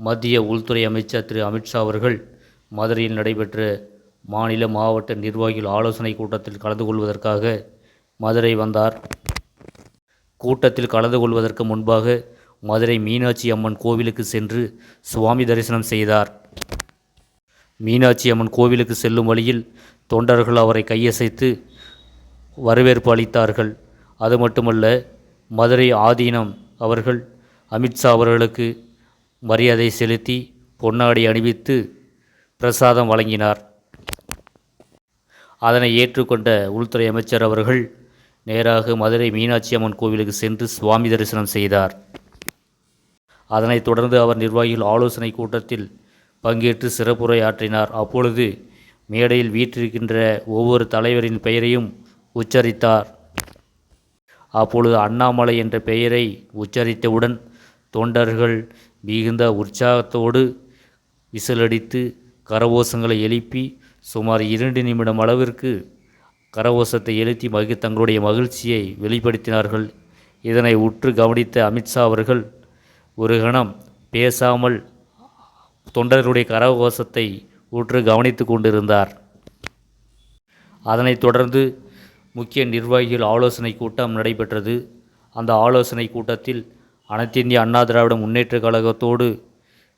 மத்திய உள்துறை அமைச்சர் திரு. அமித்ஷா அவர்கள் மதுரையில் நடைபெற்ற மாநில மாவட்ட நிர்வாகிகள் ஆலோசனைக் கூட்டத்தில் கலந்து கொள்வதற்காக மதுரை வந்தார். கூட்டத்தில் கலந்து கொள்வதற்கு முன்பாக மதுரை மீனாட்சி அம்மன் கோவிலுக்கு சென்று சுவாமி தரிசனம் செய்தார். மீனாட்சி அம்மன் கோவிலுக்கு செல்லும் வழியில் தொண்டர்கள் அவரை கையசைத்து வரவேற்பு அளித்தார்கள். அது மட்டுமல்ல மதுரை ஆதீனம் அவர்கள் அமித்ஷா அவர்களுக்கு மரியாதை செலுத்தி பொன்னாடி அணிவித்து பிரசாதம் வழங்கினார். அதனை ஏற்றுக்கொண்ட உள்துறை அமைச்சர் அவர்கள் நேராக மதுரை மீனாட்சி அம்மன் கோவிலுக்கு சென்று சுவாமி தரிசனம் செய்தார். அதனைத் தொடர்ந்து அவர் நிர்வாகிகள் ஆலோசனை கூட்டத்தில் பங்கேற்று சிறப்புரை ஆற்றினார் அப்பொழுது மேடையில் வீற்றிருக்கின்ற ஒவ்வொரு தலைவரின் பெயரையும் உச்சரித்தார். அப்பொழுது அண்ணாமலை என்ற பெயரை உச்சரித்தவுடன் தொண்டர்கள் மிகுந்த உற்சாகத்தோடு விசிலடித்து கரகோஷங்களை எழுப்பி சுமார் இரண்டு நிமிடம் அளவிற்கு கரகோஷத்தை எழுத்தி மகி தங்களுடைய மகிழ்ச்சியை வெளிப்படுத்தினார்கள். இதனை உற்று கவனித்த அமித்ஷா அவர்கள் ஒரு கணம் பேசாமல் தொண்டர்களுடைய கரகோஷத்தை உற்று கவனித்து கொண்டிருந்தார். அதனைத் தொடர்ந்து முக்கிய நிர்வாகிகள் ஆலோசனை கூட்டம் நடைபெற்றது. அந்த ஆலோசனை கூட்டத்தில் அனைத்திந்திய அண்ணா திராவிட முன்னேற்ற கழகத்தோடு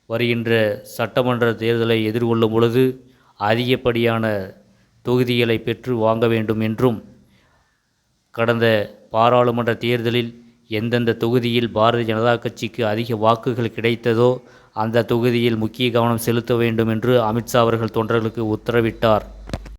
வருகின்ற சட்டமன்ற தேர்தலை எதிர்கொள்ளும் பொழுது அதிகப்படியான தொகுதிகளை பெற்று வாங்க வேண்டும் என்றும் கடந்த பாராளுமன்ற தேர்தலில் எந்தெந்த தொகுதியில் பாரதிய ஜனதா கட்சிக்கு அதிக வாக்குகள் கிடைத்ததோ அந்த தொகுதியில் முக்கிய கவனம் செலுத்த வேண்டும் என்று அமித்ஷா அவர்கள் தொண்டர்களுக்கு உத்தரவிட்டார்.